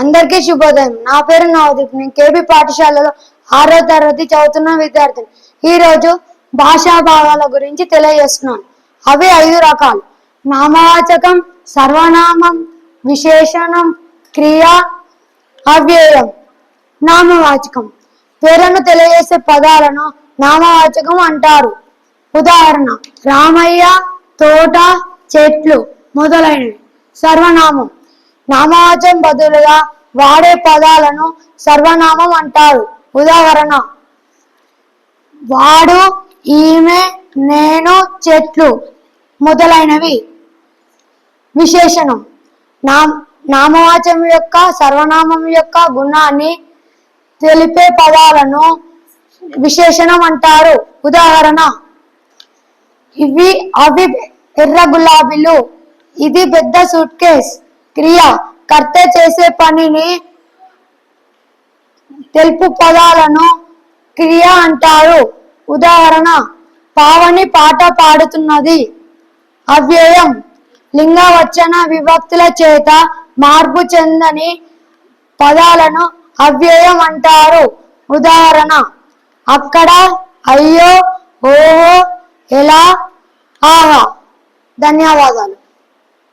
అందరికీ శుభోదయం. నా పేరు నవదీప్. నేను కేబీ పాఠశాలలో ఆరో తరగతి చదువుతున్న విద్యార్థిని. ఈ రోజు భాషా భాగాల గురించి తెలియజేస్తున్నాను. అవి ఐదు రకాలు. నామవాచకం సర్వనామం విశేషణం క్రియా అవ్యయం. నామవాచకం. పేరును తెలియజేసే పదాలను నామవాచకం అంటారు. ఉదాహరణ రామయ్య తోట చెట్లు మొదలైనవి. సర్వనామం. నామవాచం బదులుగా వాడే పదాలను సర్వనామం అంటారు. ఉదాహరణ వాడు ఈమె నేను చెట్లు మొదలైనవి. విశేషణం నా నామవాచం యొక్క సర్వనామం యొక్క గుణాన్ని తెలిపే పదాలను విశేషణం అంటారు. ఉదాహరణ ఇవి అవి ఎర్ర గులాబీలు ఇది పెద్ద సూట్ కేస్ క్రియ కర్త చేసే పనిని తెలుపు పదాలను క్రియ అంటారు. ఉదాహరణ పావని పాట పాడుతున్నది. అవ్యయం లింగవచన విభక్తుల చేత మార్పు చెందని పదాలను అవ్యయం అంటారు. ఉదాహరణ అక్కడ అయ్యో ఓహో ఎలా ఆహా. ధన్యవాదాలు.